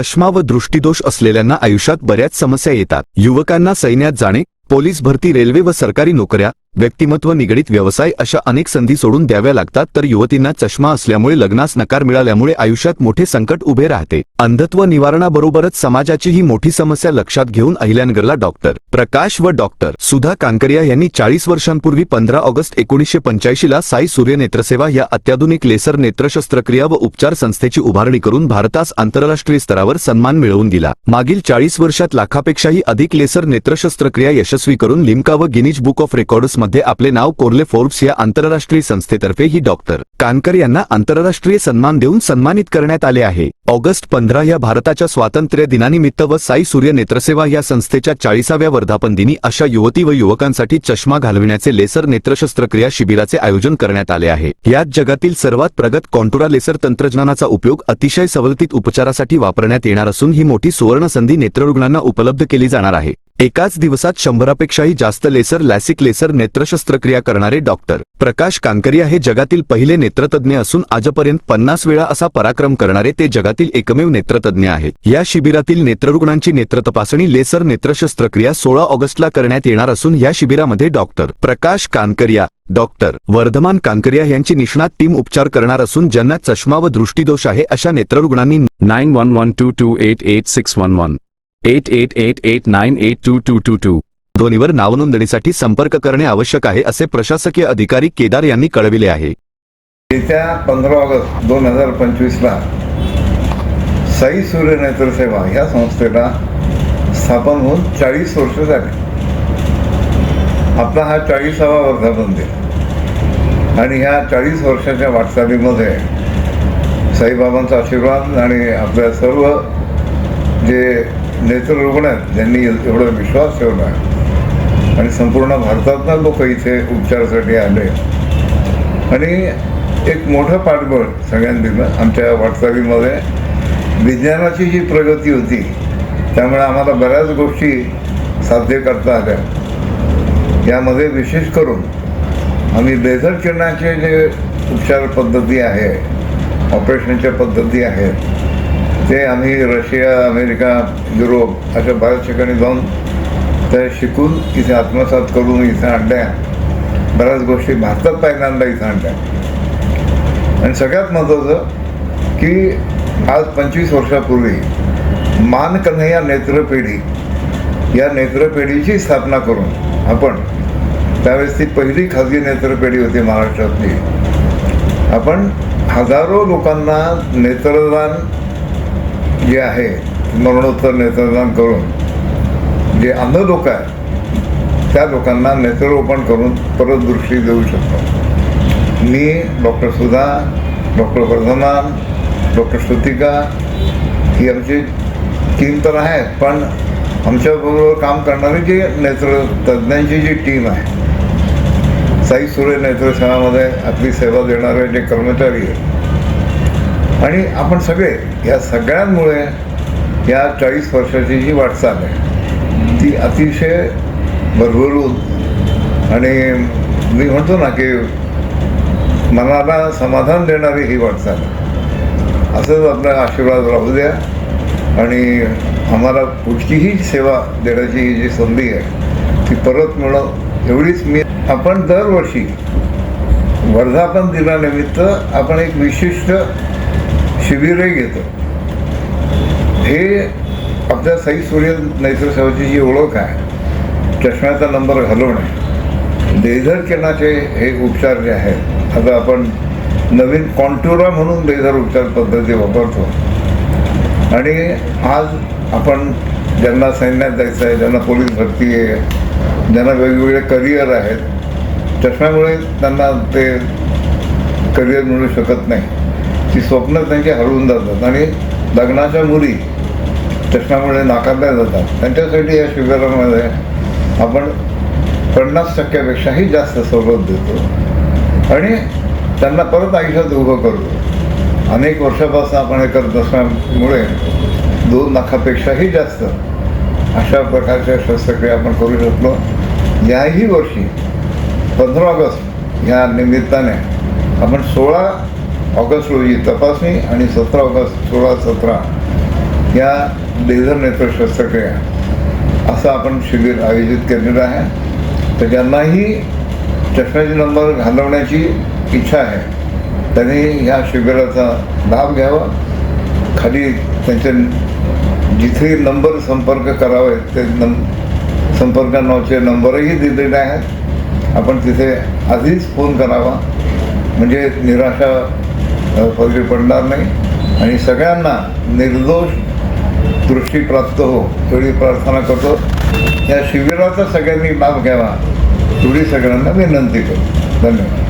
चष्मा व दृष्टीदोष असलेल्यांना आयुष्यात बऱ्याच समस्या येतात. युवकांना सैन्यात जाणे पोलीस भरती रेल्वे व सरकारी नोकऱ्या व्यक्तिमत्व निगडीत व्यवसाय अशा अनेक संधी सोडून द्याव्या लागतात तर युवतींना चष्मा असल्यामुळे लग्नास नकार मिळाल्यामुळे आयुष्यात मोठे संकट उभे राहते. अंधत्व निवारणाबरोबरच समाजाची ही मोठी समस्या लक्षात घेऊन अहिल्यानगरला डॉक्टर प्रकाश व डॉक्टर सुधा कांकरिया यांनी चाळीस वर्षांपूर्वी पंधरा ऑगस्ट एकोणीसशे पंच्याऐंशीला साई सूर्य नेत्रसेवा या अत्याधुनिक लेसर नेत्रशस्त्रक्रिया व उपचार संस्थेची उभारणी करून भारतास आंतरराष्ट्रीय स्तरावर सन्मान मिळवून दिला. मागील चाळीस वर्षात लाखापेक्षाही अधिक लेसर नेत्रशस्त्रक्रिया यशस्वी करून लिम्का व गिनीज बुक ऑफ रेकॉर्ड्स मध्ये आपले नाव कोरले फोर्ब्स या आंतरराष्ट्रीय संस्थेतर्फे ही डॉक्टर कानकर यांना आंतरराष्ट्रीय सन्मान देऊन सन्मानित करण्यात आले आहे. ऑगस्ट पंधरा या भारताच्या स्वातंत्र्य दिनानिमित्त व साई सूर्य नेत्रसेवा या संस्थेच्या चाळीसाव्या वर्धापन दिनी अशा युवती व युवकांसाठी चष्मा घालविण्याचे लेसर नेत्रशस्त्रक्रिया शिबिराचे आयोजन करण्यात आले आहे. यात जगातील सर्वात प्रगत कॉन्टुरा लेसर तंत्रज्ञानाचा उपयोग अतिशय सवलतीत उपचारासाठी वापरण्यात येणार असून ही मोठी सुवर्ण संधी नेत्ररुग्णांना उपलब्ध केली जाणार आहे. एकाच दिवसात शंभरापेक्षाही जास्त लेसर लॅसिक लेसर नेत्रशस्त्रक्रिया करणारे डॉक्टर. प्रकाश कांकरिया हे जगातील पहिले नेत्रतज्ञ असून आजपर्यंत पन्नास वेळा असा पराक्रम करणारे ते जगातील एकमेव नेत्रतज्ञ आहेत. या शिबिरातील नेत्ररुग्णांची नेत्र तपासणी लेसर नेत्रशस्त्रक्रिया सोळा ऑगस्टला करण्यात येणार असून या शिबिरामध्ये डॉक्टर प्रकाश कानकरिया डॉक्टर वर्धमान कांकरिया यांची निष्णात टीम उपचार करणार असून ज्यांना चष्मा व दृष्टीदोष आहे अशा नेत्ररुग्णांनी 9112288611 8888982222 ध्वनीवर नावनोंदणीसाठी संपर्क करणे आवश्यक आहे असे प्रशासकीय अधिकारी केदार यांनी कळविले आहे. येत्या पंधरा ऑगस्ट दोन हजार पंचवीसला साई सूर्य नेत्रसेवा ह्या संस्थेला स्थापन होऊन चाळीस वर्ष झाली. आपला हा चाळीसावा वर्धापन दिन. आणि ह्या चाळीस वर्षाच्या वाटचालीमध्ये साईबाबांचा आशीर्वाद आणि आपल्या सर्व जे नेत्ररुग्ण आहेत ज्यांनी एवढा विश्वास ठेवला आणि संपूर्ण भारतातनं लोक इथे उपचारासाठी आले. आणि एक मोठं पाठबळ सगळ्यांनी दिलं आमच्या वाटचालीमध्ये विज्ञानाची जी प्रगती होती त्यामुळे आम्हाला बऱ्याच गोष्टी साध्य करता आल्या. यामध्ये विशेष करून आम्ही लेझर किरणाचे जे उपचार पद्धती आहे ऑपरेशनच्या पद्धती आहेत ते आम्ही रशिया अमेरिका युरोप अशा बऱ्याच ठिकाणी जाऊन त्या शिकून इथे आत्मसात करून इथे आणल्या. बऱ्याच गोष्टी भारतात पहिल्यांदा इथं आणल्या. आणि सगळ्यात महत्त्वाचं की आज पंचवीस वर्षापूर्वी मान कन्हैया नेत्रपेढी या नेत्रपेढीची स्थापना करून आपण त्यावेळेस ती पहिली खाजगी नेत्रपेढी होती महाराष्ट्रातली. आपण हजारो लोकांना नेत्रदान जे आहे मरणोत्तर नेत्रदान करून जे अंध लोक आहेत त्या लोकांना नेत्ररोपण करून परत दृष्टी देऊ शकतो. मी doctor Sudha doctor Vardhaman doctor Shrutika ही आमची टीम तर आहे पण आमच्याबरोबर काम करणारी जी नेत्र तज्ज्ञांची जी टीम आहे साई सूर्य नेत्रसेनामध्ये आपली सेवा देणारे जे कर्मचारी आहेत आणि आपण सगळे या सगळ्यांमुळे या चाळीस वर्षाची जी वाटचाल आहे ती अतिशय भरभरून आणि मी म्हणतो ना की मनाला समाधान देणारी ही वाटचाल आहे. असंच आपला आशीर्वाद राहू द्या आणि आम्हाला पुढचीही सेवा देण्याची ही जी संधी आहे ती परत मिळव एवढीच मी आपण दरवर्षी वर्धापन दिनानिमित्त आपण एक विशिष्ट शिबिरही घेतो. हे आपल्या साई सूर्य नैसर्गाची जी ओळख आहे चष्म्याचा नंबर घालवणे लेझर किरणाचे हे उपचार जे आहेत आता आपण नवीन कॉन्टुरा म्हणून लेझर उपचार पद्धती वापरतो. आणि आज आपण ज्यांना सैन्यात जायचं आहे ज्यांना पोलीस भरती आहे ज्यांना वेगवेगळे करिअर आहेत चष्म्यामुळे त्यांना ते करिअर मिळू शकत नाही. ती स्वप्न त्यांची हरवून जातात. आणि लग्नाच्या मुली चष्म्यामुळे नाकारल्या जातात. त्यांच्यासाठी या शिबिरामध्ये आपण पन्नास टक्क्यापेक्षाही जास्त सवलत देतो. आणि त्यांना परत आयुष्यात उभं करतो. अनेक वर्षापासून आपण हे करत असल्यामुळे दोन लाखापेक्षाही जास्त अशा प्रकारच्या शस्त्रक्रिया आपण करू शकलो. याही वर्षी पंधरा ऑगस्ट या निमित्ताने आपण सोळा ऑगस्ट रोजी तपासणी आणि सतरा ऑगस्ट सोळा सतरा या लेझर नेत्र शस्त्रक्रिया. असं आपण शिबिर आयोजित केलेलं आहे. तर ज्यांनाही चष्म्याचे नंबर घालवण्याची इच्छा आहे त्यांनी ह्या शिबिराचा लाभ घ्यावा. खाली त्यांचे जिथे नंबर संपर्क करावे ते नं संपर्क नावाचे नंबरही दिलेले आहेत. आपण तिथे आधीच फोन करावा. म्हणजे निराशा अ, पडणार नाही. आणि सगळ्यांना निर्दोष दृष्टी प्राप्त हो एवढी प्रार्थना करतो. या शिबिराचा सगळ्यांनी लाभ घ्यावा. एवढी सगळ्यांना विनंती करतो. धन्यवाद.